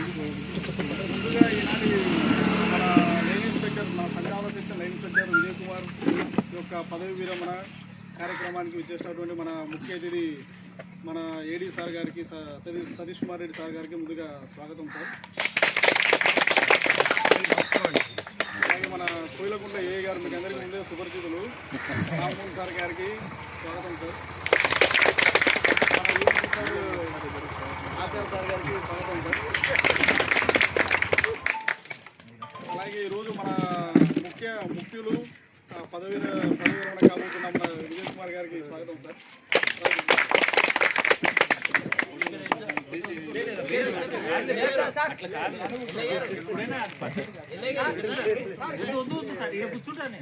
ముందుగా మన line inspector మన సంచాలన section line inspector Vijay Kumar యొక్క పదవి విరమణ కార్యక్రమానికి విచ్చేసినటువంటి మన ముఖ్య అతిథి మన ఏడీ సార్ గారికి స- సతీష్ సతీష్ కుమార్ రెడ్డి సార్ గారికి ముందుగా స్వాగతం సార్. అలాగే మన కోయిలకుంట ఏ గారు మీకు అందరికీ ముందే సుపరిచితులు రామ్మోహన్ సార్ గారికి స్వాగతం సార్ మన యూపీ సార్ ఆచార్య సార్ గారికి స్వాగతం సార్ అలాగే ఈరోజు మన ముఖ్య ముఖ్యులు పదవి పదవి కాబోతున్న మన విజయ్ కుమార్ గారికి స్వాగతం సార్. కూర్చుంటాను.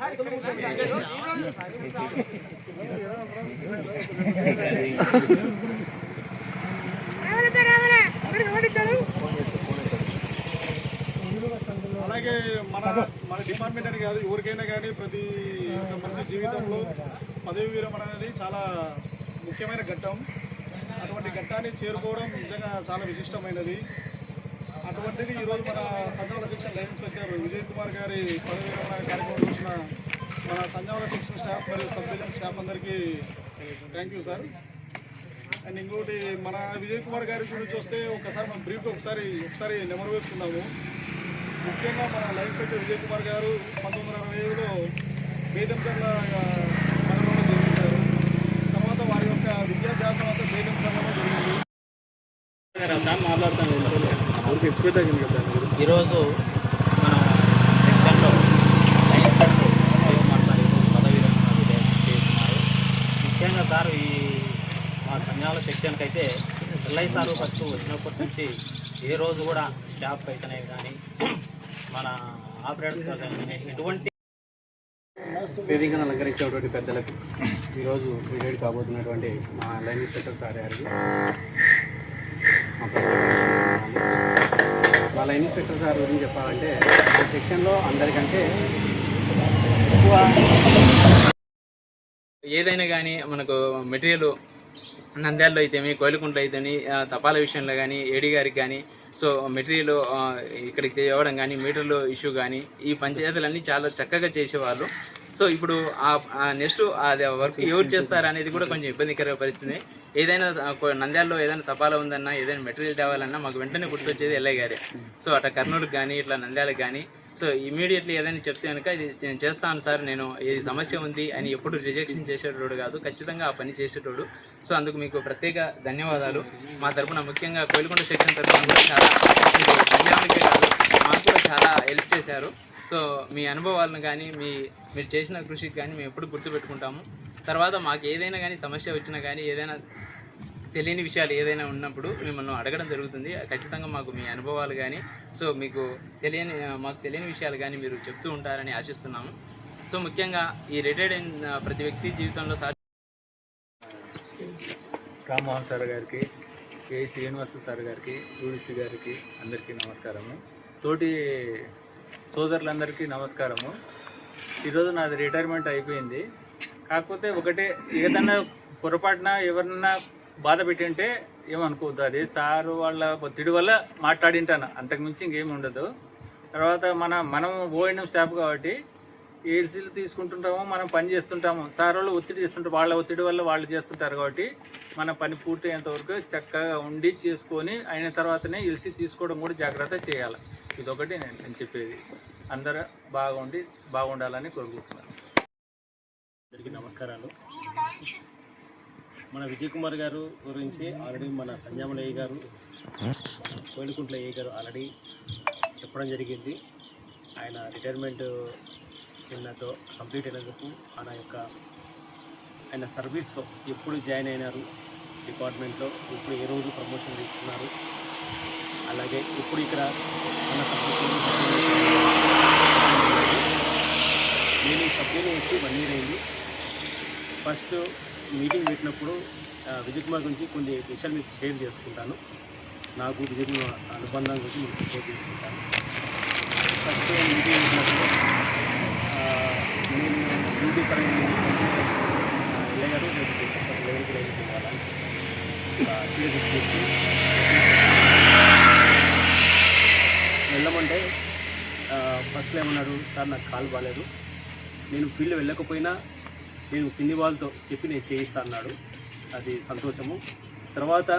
అలాగే మన మన డిపార్ట్మెంట్ అని కాదు ఎవరికైనా కానీ ప్రతి ఒక్క మనిషి జీవితంలో పదవి విరమణ అనేది చాలా ముఖ్యమైన ఘట్టం. అటువంటి ఘట్టాన్ని చేరుకోవడం నిజంగా చాలా విశిష్టమైనది. అటువంటిది ఈరోజు మన Sanjavala section line inspector Vijay Kumar గారి పదవి విరమణ కార్యక్రమం చూసిన మన సంజావల సెక్షన్ స్టాఫ్ మరియు సబ్ డివిజన్ స్టాఫ్ అందరికీ థ్యాంక్ యూ సార్ అండ్ ఇంకోటి మన విజయ్ కుమార్ గారి గురించి వస్తే ఒకసారి మనం బ్రీఫ్ ఒకసారి ఒకసారి నెమరు వేసుకుందాము. ముఖ్యంగా మన లైఫ్ పెట్టి విజయ్ కుమార్ గారు పంతొమ్మిది వందల అరవై ఏడులో బేదంచర్ల మండలంలో జన్మించారు. తర్వాత వారి యొక్క విద్యాభ్యాసం అంతా బేదంచర్లలో జరిగింది. ఈరోజు మనం సెక్షన్లో లైన్ మాట్లాడి పదవి విరమణ చేస్తున్నారు. ముఖ్యంగా సార్ ఈ మా సంఘాల సెక్షన్కి అయితే ఎల్ఐ సారు ఫస్ట్ వచ్చినప్పటి నుంచి ఏ రోజు కూడా స్టాఫ్ అయితేనే కానీ మన ఆపరేటర్స్ కానీ ఎటువంటి వేదికను అలంకరించినటువంటి పెద్దలకు ఈరోజు రిటైర్డ్ కాబోతున్నటువంటి మా లైన్ ఇన్స్పెక్టర్ సార్ గారికి మా మా లైన్ ఇన్స్పెక్టర్ సార్ గురించి చెప్పాలంటే ఈ సెక్షన్లో అందరికంటే ఎక్కువ ఏదైనా కానీ మనకు మెటీరియల్ నంద్యాలలో అయితేమి కోయిలకుంట్లో అయితేమి తపాల విషయంలో కానీ ఏడి గారికి కానీ సో మెటీరియల్ ఇక్కడికి ఇవ్వడం కానీ మీటర్లు ఇష్యూ కానీ ఈ పంచాయతీలన్నీ చాలా చక్కగా చేసేవాళ్ళు. సో ఇప్పుడు ఆ నెక్స్ట్ అది వర్క్ ఎవరు చేస్తారు అనేది కూడా కొంచెం ఇబ్బందికర పరిస్థితి. ఏదైనా నంద్యాలలో ఏదైనా తపాలా ఉందన్నా ఏదైనా మెటీరియల్ తేవాలన్నా మాకు వెంటనే గుర్తొచ్చేది ఎల్ఐ గారే. సో అట్లా కర్నూలుకి కానీ ఇట్లా నంద్యాలకు కానీ సో ఇమీడియట్లీ ఏదైనా చెప్తే కనుక ఇది నేను చేస్తాను సార్ నేను ఇది సమస్య ఉంది అని ఎప్పుడు రిజెక్షన్ చేసేటోడు కాదు ఖచ్చితంగా ఆ పని చేసేటోడు. సో అందుకు మీకు ప్రత్యేక ధన్యవాదాలు. మా తరపున ముఖ్యంగా కోయిలకొండ సెక్షన్ తరఫున కూడా చాలా కాదు మాకు కూడా చాలా హెల్ప్ చేశారు. సో మీ అనుభవాలను కానీ మీ మీరు చేసిన కృషికి కానీ మేము ఎప్పుడు గుర్తుపెట్టుకుంటాము. తర్వాత మాకు ఏదైనా కానీ సమస్య వచ్చినా కానీ ఏదైనా తెలియని విషయాలు ఏదైనా ఉన్నప్పుడు మిమ్మల్ని అడగడం జరుగుతుంది. ఖచ్చితంగా మాకు మీ అనుభవాలు కానీ సో మీకు తెలియని మాకు తెలియని విషయాలు కానీ మీరు చెప్తూ ఉంటారని ఆశిస్తున్నాము. సో ముఖ్యంగా ఈ రిటైర్డ్ అయిన ప్రతి వ్యక్తి జీవితంలో సార్ రామ్మోహన్ సార్ గారికి కే. శ్రీనివాస సార్ గారికి టూడిసి గారికి అందరికీ నమస్కారము. తోటి సోదరులందరికీ నమస్కారము. ఈరోజు నాది రిటైర్మెంట్ అయిపోయింది. కాకపోతే ఒకటే ఏదన్నా పొరపాటున ఎవరన్నా బాధ పెట్టింటే ఏమనుకోవద్దు. అది సారు వాళ్ళ ఒత్తిడి వల్ల మాట్లాడింటాను. అంతకుమించి ఇంకేమి ఉండదు. తర్వాత మన మనం ఓఎన్ఎం స్టాఫ్ కాబట్టి ఏసీలు తీసుకుంటుంటాము మనం పని చేస్తుంటాము. సార్ వాళ్ళు ఒత్తిడి చేస్తుంటారు. వాళ్ళ ఒత్తిడి వల్ల వాళ్ళు చేస్తుంటారు కాబట్టి మన పని పూర్తయ్యేంత వరకు చక్కగా ఉండి చేసుకొని అయిన తర్వాతనే ఎల్సీ తీసుకోవడం కూడా జాగ్రత్త చేయాలి. ఇదొకటి నేను నేను చెప్పేది. అందరూ బాగుండి బాగుండాలని కోరుకుంటున్నాను. అందరికీ నమస్కారాలు. మన విజయ్ కుమార్ గారు గురించి ఆల్రెడీ మన సంజామలయ్య గారు కోయిలకుంట్ల అయ్య గారు ఆల్రెడీ చెప్పడం జరిగింది. ఆయన రిటైర్మెంట్ నిన్నతో కంప్లీట్ అయినందుకు ఆయన యొక్క ఆయన సర్వీస్లో ఎప్పుడు జాయిన్ అయినారు డిపార్ట్మెంట్లో ఇప్పుడు ఏ రోజు ప్రమోషన్ తీసుకున్నారు అలాగే ఇప్పుడు ఇక్కడ మన నేను సభ్యులు వచ్చి వన్ ఇయర్ అయింది. ఫస్ట్ మీటింగ్ పెట్టినప్పుడు విజయ్ కుమార్ గురించి కొన్ని విషయాలు మీకు షేర్ చేసుకుంటాను. నాకు విజయ్ కుమార్ అనుబంధం గురించి మీకు షేర్ చేసుకుంటాను. ఫస్ట్ మీటింగ్ పెట్టినప్పుడు నేను డ్యూటీ పరంగా ఎల్లగారు లెవెల్కి రైలు పోవాలని చేసి వెళ్ళమంటే ఫస్ట్లో ఏమన్నాడు? సార్ నాకు కాలు బాగాలేదు నేను ఫీల్డ్ వెళ్ళకపోయినా నేను కింది వాళ్ళతో చెప్పి నేను చేయిస్తా అన్నాడు. అది సంతోషము. తర్వాత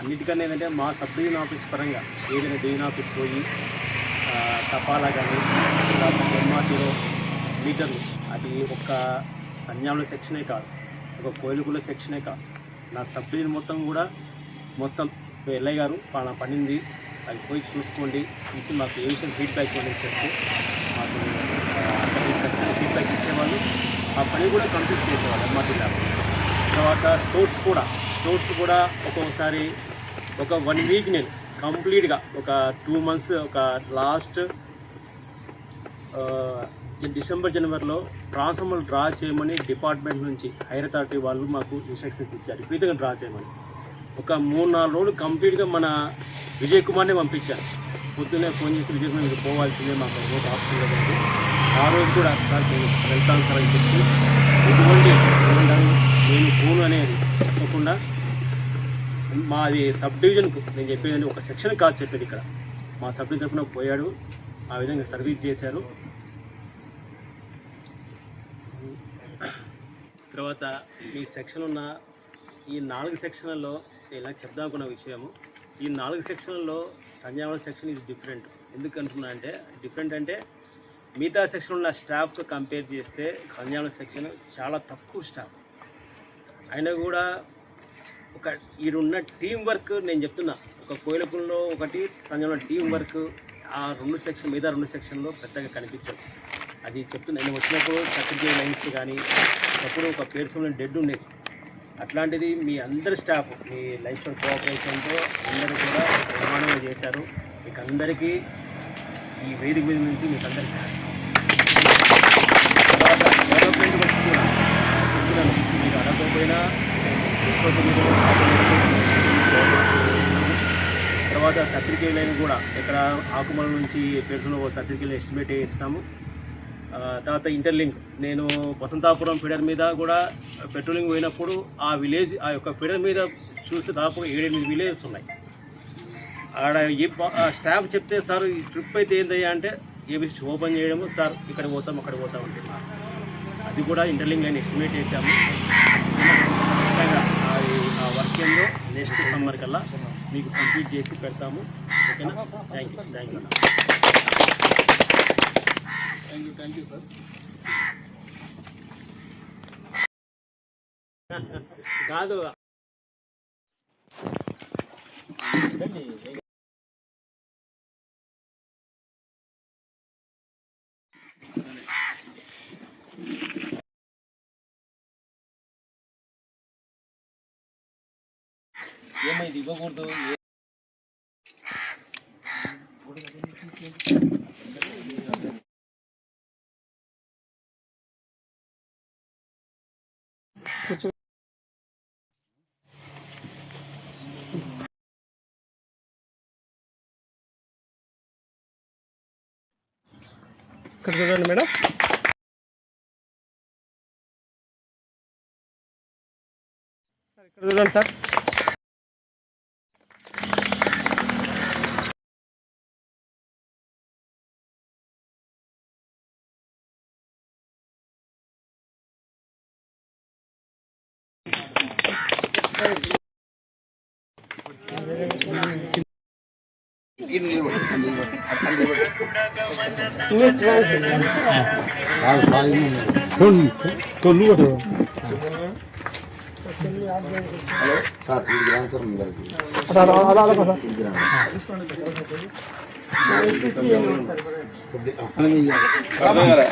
అన్నిటికన్నా ఏంటంటే మా సబ్ డివిజన్ ఆఫీస్ పరంగా ఏదైనా డివిజన్ ఆఫీస్ పోయి తపాలా కానీ ఎంఆర్టీలో మీటర్లు అది ఒక సంజాముల సెక్షనే కాదు ఒక కోయిలకుల సెక్షనే కాదు. నా సబ్ డివిజన్ మొత్తం కూడా మొత్తం ఎల్ఐ గారు పాలన పడింది. అది పోయి చూసుకోండి చూసి మాకు ఏ విషయం ఫీడ్బ్యాక్ ఇవ్వండి చెప్తే మాకు ఖచ్చితంగా ఫీడ్బ్యాక్ ఇచ్చేవాళ్ళు. ఆ పని కూడా కంప్లీట్ చేసేవాళ్ళు ఎంఆర్టీ ల్యాబ్ తర్వాత స్టోర్స్ కూడా స్టోర్స్ కూడా ఒక్కొక్కసారి ఒక వన్ వీక్ నేను కంప్లీట్గా ఒక టూ మంత్స్ ఒక లాస్ట్ డిసెంబర్ జనవరిలో ట్రాన్స్ఫార్మర్ డ్రా చేయమని డిపార్ట్మెంట్ నుంచి హైర్ అథారిటీ వాళ్ళు మాకు ఇన్స్ట్రక్షన్స్ ఇచ్చారు. విపరీతంగా డ్రా చేయమని. ఒక మూడు నాలుగు రోజులు కంప్లీట్గా మన విజయ్ కుమార్ని పంపించారు. పొద్దున్నే ఫోన్ చేసి విజయ్ కుమార్ మీరు పోవాల్సిందే మాకు ఆప్షన్ లేదండి ఆ రోజు కూడా సార్ నేను వెళ్తాను సార్ అని చెప్పి. ఎటువంటి ఏమంటారు, నేను ఫోన్ అనేది చెప్పకుండా మాది సబ్ డివిజన్కు నేను చెప్పేది ఒక సెక్షన్ కాదు చెప్పేది ఇక్కడ. మా సబ్ డివిజన్ తరఫున పోయాడు. ఆ విధంగా సర్వీస్ చేశారు. తర్వాత ఈ సెక్షన్ ఉన్న ఈ నాలుగు సెక్షన్లలో ఇలా చెప్దాం అనుకున్న విషయము. ఈ నాలుగు సెక్షన్లలో సంజావన సెక్షన్ ఈజ్ డిఫరెంట్ ఎందుకు అంటున్నా అంటే డిఫరెంట్ అంటే మిగతా సెక్షన్ ఉన్న స్టాఫ్తో కంపేర్ చేస్తే సంజానం సెక్షన్ చాలా తక్కువ స్టాఫ్. అయినా కూడా ఒక ఈడున్న టీం వర్క్ నేను చెప్తున్నా. ఒక కోయిలపుల్లో ఒకటి సంజంలో టీం వర్క్ ఆ రెండు సెక్షన్ మిగతా రెండు సెక్షన్లో పెద్దగా కనిపించదు. అది చెప్తున్నా. నేను వచ్చినప్పుడు సర్టిఫికేట్ లైన్స్ కానీ ఒకప్పుడు ఒక పేర్సన్ డెడ్ ఉండేది అట్లాంటిది మీ అందరి స్టాఫ్ మీ లైఫ్ స్టైల్ కోఆపరేషన్తో అందరూ కూడా నిర్మాణం చేశారు. మీకు అందరికీ ఈ వేదిక మీద నుంచి మీకు అందరికీ తర్వాత డెవలప్మెంట్ కూడా చెప్తున్నాను మీరు అడగకపోయినా తర్వాత కత్రికేయ లైన్ కూడా ఇక్కడ ఆకుమల నుంచి పెరుసులో కత్రికేయ ఎస్టిమేట్ వేస్తాము తర్వాత ఇంటర్లింక్ నేను వసంతాపురం ఫిడర్ మీద కూడా పెట్రోలింగ్ పోయినప్పుడు ఆ విలేజ్ ఆ యొక్క ఫిడర్ మీద చూస్తే దాదాపు ఏడెనిమిది విలేజెస్ ఉన్నాయి. ఆడ ఏ స్టాఫ్ చెప్తే సార్ ఈ ట్రిప్ అయితే ఏందయ్యా? అంటే ఏబిసి ఓపెన్ చేయడము సార్ ఇక్కడ పోతాం అక్కడ పోతాం అంటే అది కూడా ఇంటర్లింక్ లైన్ ఎస్టిమేట్ చేశాము. ఆ వర్క్ ఏందో నెక్స్ట్ సమ్మర్ కల్లా మీకు కంప్లీట్ చేసి పెడతాము. ఓకేనా? Thank you thank you thank you thank you sir కాదు. ఏమైంది ఇవ్వకూడదు ఇక్కడ చూడండి మేడం ఇక్కడ చూడండి సార్ तू ट्राई कर भाई फ़ोन तो लूट रहा हेलो सात ग्राम सर मंदिर की अरे अरे अरे इसको नहीं पता सब दे अपन नहीं यार अरे अरे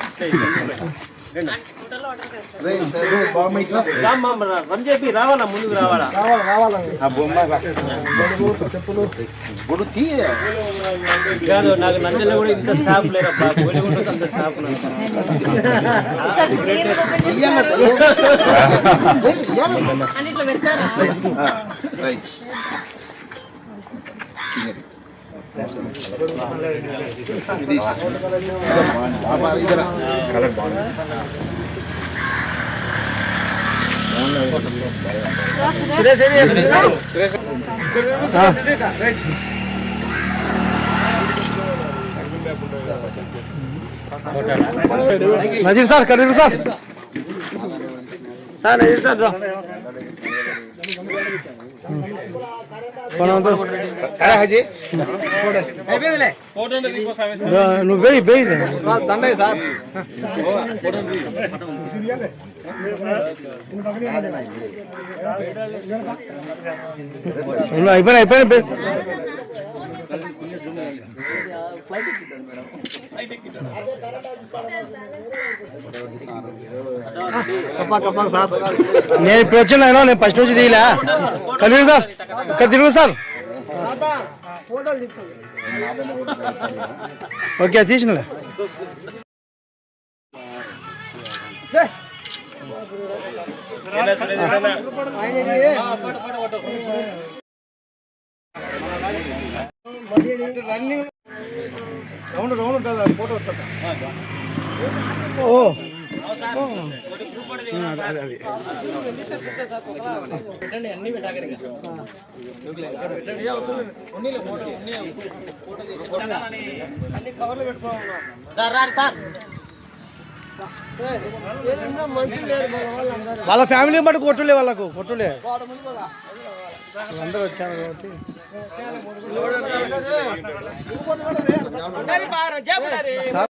రావాలా ముందుకు రావాలా? కాదు నాకు నందిలో కూడా ఇంత స్టాఫ్ లేరబ్బా. కోలిగుండకు అంత స్టాఫ్ కలర్ బాగుంది Suresh Suresh right Nazir sir Karir sir. Sir Nazir sir నువ్వు వేయి వేయి దండయ్య సార్ అయిపోయినా అయిపోయినా నేను ఇప్పుడు వచ్చాను ఆయన నేను ఫస్ట్ వచ్చి దిగిలా కలిగి సార్ ఇక్కడ తిరుగు సార్ ఓకే తీసినలే రౌండ్ రౌండ్ ఉంటుంది ఫోటో వస్తుంది ఓ వాళ్ళ ఫ్యామిలీ బట్టి కొట్టులే వాళ్ళకు కొట్టులే. అందరూ వచ్చారు కాబట్టి. సార్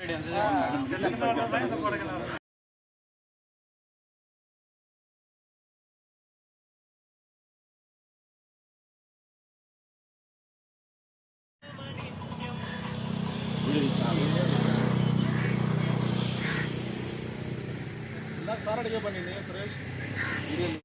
அப்டேட் வந்து